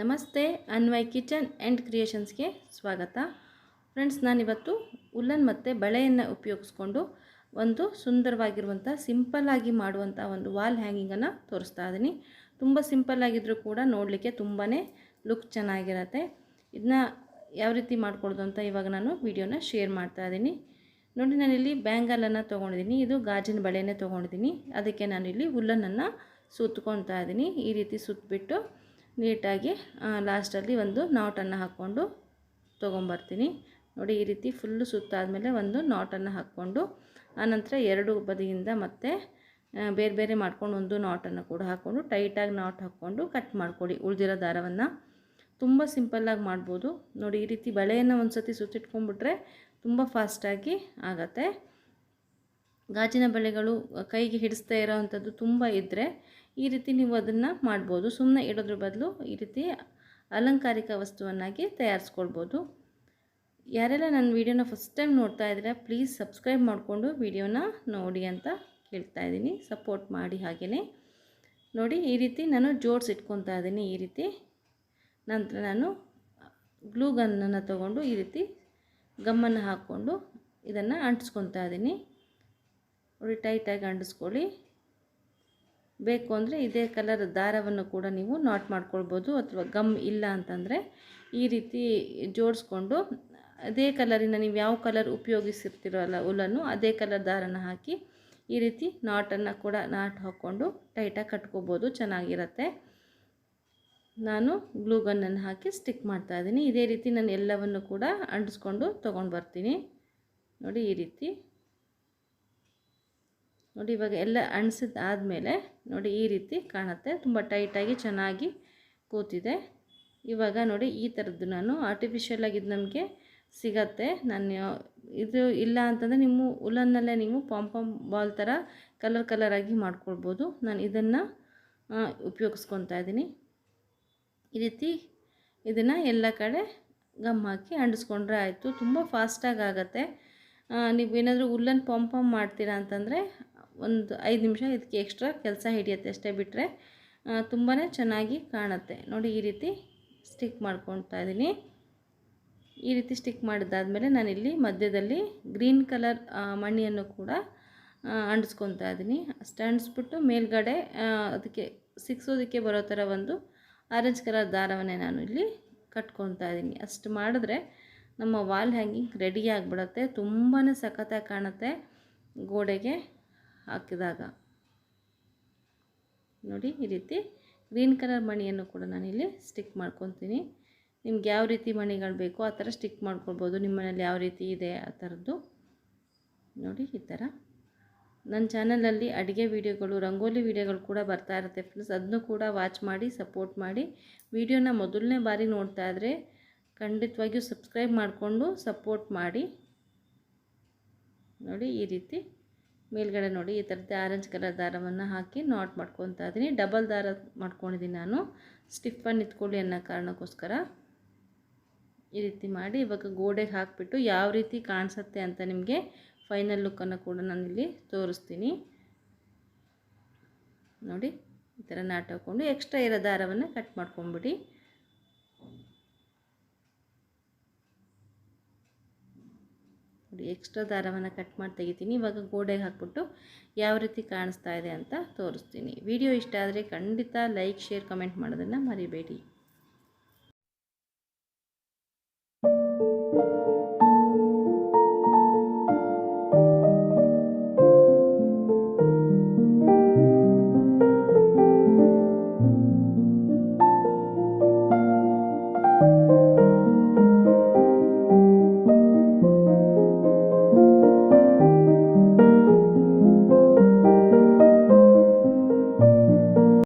ನಮಸ್ತೆ, Anvay kitchen and ಕ್ರಿಯೇಷನ್ಸ್ಗೆ ಸ್ವಾಗತ. Friends, ನಾನಿವತ್ತು ಉಲ್ಲನ್ ಮತ್ತು ಬಳೆಯನ್ನು ಉಪಯೋಗಿಸ್ಕೊಂಡು ಒಂದು ಸುಂದರವಾಗಿರುವಂಥ, ಸಿಂಪಲ್ಲಾಗಿ ಮಾಡುವಂಥ ಒಂದು ವಾಲ್ ಹ್ಯಾಂಗಿಂಗನ್ನು ತೋರಿಸ್ತಾ ಇದ್ದೀನಿ. ತುಂಬ ಸಿಂಪಲ್ಲಾಗಿದ್ದರೂ ಕೂಡ ನೋಡಲಿಕ್ಕೆ ತುಂಬಾ ಲುಕ್ ಚೆನ್ನಾಗಿರತ್ತೆ. ಇದನ್ನ ಯಾವ ರೀತಿ ಮಾಡ್ಕೊಡೋದು ಅಂತ ಇವಾಗ ನಾನು ವಿಡಿಯೋನ ಶೇರ್ ಮಾಡ್ತಾ ಇದ್ದೀನಿ. ನೋಡಿ, ನಾನಿಲ್ಲಿ ಬ್ಯಾಂಗಲನ್ನು ತೊಗೊಂಡಿದ್ದೀನಿ. ಇದು ಗಾಜಿನ ಬಳೆನೇ ತೊಗೊಂಡಿದ್ದೀನಿ. ಅದಕ್ಕೆ ನಾನು ಇಲ್ಲಿ ಉಲ್ಲನನ್ನು ಸುತ್ಕೊತಾ ಇದ್ದೀನಿ. ಈ ರೀತಿ ಸುತ್ತಬಿಟ್ಟು ನೀಟಾಗಿ ಲಾಸ್ಟಲ್ಲಿ ಒಂದು ನಾಟನ್ನು ಹಾಕ್ಕೊಂಡು ತೊಗೊಂಬರ್ತೀನಿ. ನೋಡಿ, ಈ ರೀತಿ ಫುಲ್ಲು ಸುತ್ತಾದಮೇಲೆ ಒಂದು ನಾಟನ್ನು ಹಾಕ್ಕೊಂಡು, ಆನಂತರ ಎರಡು ಬದಿಯಿಂದ ಮತ್ತೆ ಬೇರೆ ಬೇರೆ ಮಾಡ್ಕೊಂಡು ಒಂದು ನಾಟನ್ನು ಕೂಡ ಹಾಕ್ಕೊಂಡು, ಟೈಟಾಗಿ ನಾಟ್ ಹಾಕ್ಕೊಂಡು ಕಟ್ ಮಾಡಿಕೊಡಿ ಉಳಿದಿರೋ ದಾರವನ್ನು. ತುಂಬ ಸಿಂಪಲ್ಲಾಗಿ ಮಾಡ್ಬೋದು. ನೋಡಿ, ಈ ರೀತಿ ಬಳೆಯನ್ನು ಒಂದು ಸತಿ ಸುತ್ತಿಟ್ಕೊಂಡ್ಬಿಟ್ರೆ ತುಂಬ ಫಾಸ್ಟಾಗಿ ಆಗತ್ತೆ. ಗಾಜಿನ ಬಳೆಗಳು ಕೈಗೆ ಹಿಡಿಸ್ತಾ ಇರೋವಂಥದ್ದು ತುಂಬ ಇದ್ದರೆ ಈ ರೀತಿ ನೀವು ಅದನ್ನು ಮಾಡ್ಬೋದು. ಸುಮ್ಮನೆ ಇಡೋದ್ರ ಬದಲು ಈ ರೀತಿ ಅಲಂಕಾರಿಕ ವಸ್ತುವನ್ನಾಗಿ ತಯಾರಿಸ್ಕೊಳ್ಬೋದು. ಯಾರೆಲ್ಲ ನನ್ನ ವೀಡಿಯೋನ ಫಸ್ಟ್ ಟೈಮ್ ನೋಡ್ತಾ ಇದ್ದೀರಾ ಪ್ಲೀಸ್ ಸಬ್ಸ್ಕ್ರೈಬ್ ಮಾಡಿಕೊಂಡು ವೀಡಿಯೋನ ನೋಡಿ ಅಂತ ಕೇಳ್ತಾ ಇದ್ದೀನಿ. ಸಪೋರ್ಟ್ ಮಾಡಿ ಹಾಗೆಯೇ ನೋಡಿ, ಈ ರೀತಿ ನಾನು ಜೋಡ್ಸ್ ಇಟ್ಕೊತಾ ಇದ್ದೀನಿ. ಈ ರೀತಿ ನಂತರ ನಾನು ಗ್ಲೂ ಗನ್ನನ್ನು ತಗೊಂಡು ಈ ರೀತಿ ಗಮ್ಮನ್ನು ಹಾಕ್ಕೊಂಡು ಇದನ್ನು ಅಂಟಿಸ್ಕೊತಾ ಇದ್ದೀನಿ. ನೋಡಿ ಟೈಟಾಗಿ ಅಂಟಿಸ್ಕೊಳ್ಳಿ. ಬೇಕು ಅಂದರೆ ಇದೇ ಕಲರ್ ದಾರವನ್ನು ಕೂಡ ನೀವು ನಾಟ್ ಮಾಡ್ಕೊಳ್ಬೋದು ಅಥವಾ ಗಮ್ ಇಲ್ಲ ಅಂತಂದರೆ ಈ ರೀತಿ ಜೋಡಿಸ್ಕೊಂಡು ಅದೇ ಕಲರಿನ ನೀವು ಯಾವ ಕಲರ್ ಉಪಯೋಗಿಸಿರ್ತೀರಲ್ಲ ಉಲ್ಲನ್ನು ಅದೇ ಕಲರ್ ದಾರನ ಹಾಕಿ ಈ ರೀತಿ ನಾಟನ್ನು ಕೂಡ ನಾಟ್ ಹಾಕ್ಕೊಂಡು ಟೈಟಾಗಿ ಕಟ್ಕೋಬೋದು, ಚೆನ್ನಾಗಿರುತ್ತೆ. ನಾನು ಗ್ಲೂ ಗನ್ನನ್ನು ಹಾಕಿ ಸ್ಟಿಕ್ ಮಾಡ್ತಾ ಇದ್ದೀನಿ. ಇದೇ ರೀತಿ ನಾನು ಎಲ್ಲವನ್ನು ಕೂಡ ಅಂಟಿಸ್ಕೊಂಡು ತೊಗೊಂಡು ಬರ್ತೀನಿ. ನೋಡಿ ಈ ರೀತಿ. ನೋಡಿ, ಇವಾಗ ಎಲ್ಲ ಅಣಿಸಿದ ಆದಮೇಲೆ ನೋಡಿ, ಈ ರೀತಿ ಕಾಣುತ್ತೆ. ತುಂಬ ಟೈಟಾಗಿ ಚೆನ್ನಾಗಿ ಕೂತಿದೆ. ಇವಾಗ ನೋಡಿ, ಈ ಥರದ್ದು ನಾನು ಆರ್ಟಿಫಿಷಿಯಲಾಗಿ ಇದು ನಮಗೆ ಸಿಗತ್ತೆ. ನಾನು ಇದು ಇಲ್ಲ ಅಂತಂದರೆ ನಿಮ್ಮ ಉಲನ್ನಲ್ಲೇ ನೀವು ಪಾಂಪಾಮ್ ಬಾಲ್ ಥರ ಕಲರ್ ಕಲರಾಗಿ ಮಾಡ್ಕೊಳ್ಬೋದು. ನಾನು ಇದನ್ನು ಉಪಯೋಗಿಸ್ಕೊತಾ ಇದ್ದೀನಿ. ಈ ರೀತಿ ಇದನ್ನು ಎಲ್ಲ ಕಡೆ ಗಮ್ ಹಾಕಿ ಅಂಡಿಸ್ಕೊಂಡ್ರೆ ಆಯಿತು. ತುಂಬ ಫಾಸ್ಟಾಗಿ ಆಗುತ್ತೆ. ನೀವು ಏನಾದರೂ ಉಲ್ಲನ್ ಪಾಂಪಾಮ್ ಮಾಡ್ತೀರಾ ಅಂತಂದರೆ ಒಂದು ಐದು ನಿಮಿಷ ಇದಕ್ಕೆ ಎಕ್ಸ್ಟ್ರಾ ಕೆಲಸ ಹಿಡಿಯುತ್ತೆ ಅಷ್ಟೇ ಬಿಟ್ಟರೆ ತುಂಬಾ ಚೆನ್ನಾಗಿ ಕಾಣುತ್ತೆ. ನೋಡಿ ಈ ರೀತಿ ಸ್ಟಿಕ್ ಮಾಡ್ಕೊತಾ ಇದ್ದೀನಿ ಈ ರೀತಿ ಸ್ಟಿಕ್ ಮಾಡಿದ್ದಾದಮೇಲೆ ನಾನಿಲ್ಲಿ ಮಧ್ಯದಲ್ಲಿ ಗ್ರೀನ್ ಕಲರ್ ಮಣ್ಣಿಯನ್ನು ಕೂಡ ಅಂಟಿಸ್ಕೊತಾ ಇದ್ದೀನಿ ಅಷ್ಟು ಅಂಟಿಸ್ಬಿಟ್ಟು ಮೇಲ್ಗಡೆ ಅದಕ್ಕೆ ಸಿಕ್ಸೋದಕ್ಕೆ ಬರೋ ಥರ ಒಂದು ಆರೆಂಜ್ ಕಲರ್ ದಾರವನ್ನೇ ನಾನು ಇಲ್ಲಿ ಕಟ್ಕೊತಾ ಇದ್ದೀನಿ ಅಷ್ಟು ಮಾಡಿದ್ರೆ ನಮ್ಮ ವಾಲ್ ಹ್ಯಾಂಗಿಂಗ್ ರೆಡಿ ಆಗಿಬಿಡುತ್ತೆ. ತುಂಬಾ ಸಖತ್ತಾಗಿ ಕಾಣುತ್ತೆ ಗೋಡೆಗೆ. ಹಾಕಿದಾಗ. ನೋಡಿ, ಈ ರೀತಿ ಗ್ರೀನ್ ಕಲರ್ ಮಣಿಯನ್ನು ಕೂಡ ನಾನಿಲ್ಲಿ ಸ್ಟಿಕ್ ಮಾಡ್ಕೊತೀನಿ. ನಿಮ್ಗೆ ಯಾವ ರೀತಿ ಮಣಿಗಳು ಬೇಕೋ ಆ ಥರ ಸ್ಟಿಕ್ ಮಾಡ್ಕೊಳ್ಬೋದು. ನಿಮ್ಮ ಮನೇಲಿ ಯಾವ ರೀತಿ ಇದೆ ಆ ಥರದ್ದು. ನೋಡಿ, ಈ ಥರ. ನನ್ನ ಚಾನಲಲ್ಲಿ ಅಡುಗೆ ವೀಡಿಯೋಗಳು, ರಂಗೋಲಿ ವೀಡಿಯೋಗಳು ಕೂಡ ಬರ್ತಾ ಇರುತ್ತೆ ಫ್ರೆಂಡ್ಸ್. ಅದನ್ನು ಕೂಡ ವಾಚ್ ಮಾಡಿ, ಸಪೋರ್ಟ್ ಮಾಡಿ. ವಿಡಿಯೋನ ಮೊದಲನೇ ಬಾರಿ ನೋಡ್ತಾ ಇದ್ದರೆ ಖಂಡಿತವಾಗಿಯೂ ಸಬ್ಸ್ಕ್ರೈಬ್ ಮಾಡಿಕೊಂಡು ಸಪೋರ್ಟ್ ಮಾಡಿ. ನೋಡಿ, ಈ ರೀತಿ. ಮೇಲ್ಗಡೆ ನೋಡಿ ಈ ಥರದ್ದು ಆರೆಂಜ್ ಕಲರ್ ದಾರವನ್ನು ಹಾಕಿ ನಾಟ್ ಮಾಡ್ಕೊತಾ ಇದ್ದೀನಿ. ಡಬಲ್ ದಾರ ಮಾಡ್ಕೊಂಡಿದ್ದೀನಿ ನಾನು. ಸ್ಟಿಫನ್ ಇತ್ಕೊಳ್ಳಿ ಅನ್ನೋ ಕಾರಣಕ್ಕೋಸ್ಕರ ಈ ರೀತಿ ಮಾಡಿ ಇವಾಗ ಗೋಡೆಗೆ ಹಾಕಿಬಿಟ್ಟು ಯಾವ ರೀತಿ ಕಾಣಿಸುತ್ತೆ ಅಂತ ನಿಮಗೆ ಫೈನಲ್ ಲುಕ್ಕನ್ನು ಕೂಡ ನಾನಿಲ್ಲಿ ತೋರಿಸ್ತೀನಿ. ನೋಡಿ ಈ ಥರ ನಾಟ್ ಹಾಕ್ಕೊಂಡು ಎಕ್ಸ್ಟ್ರಾ ಇರೋ ದಾರವನ್ನು ಕಟ್ ಮಾಡ್ಕೊಂಬಿಡಿ. ನೋಡಿ ಎಕ್ಸ್ಟ್ರಾ ದಾರವನ್ನು ಕಟ್ ಮಾಡಿ ತೆಗಿತೀನಿ. ಇವಾಗ ಗೋಡೆಗೆ ಹಾಕ್ಬಿಟ್ಟು ಯಾವ ರೀತಿ ಕಾಣಿಸ್ತಾ ಇದೆ ಅಂತ ತೋರಿಸ್ತೀನಿ. ವಿಡಿಯೋ ಇಷ್ಟ ಆದರೆ ಖಂಡಿತ ಲೈಕ್ ಶೇರ್ ಕಮೆಂಟ್ ಮಾಡೋದನ್ನು ಮರಿಬೇಡಿ.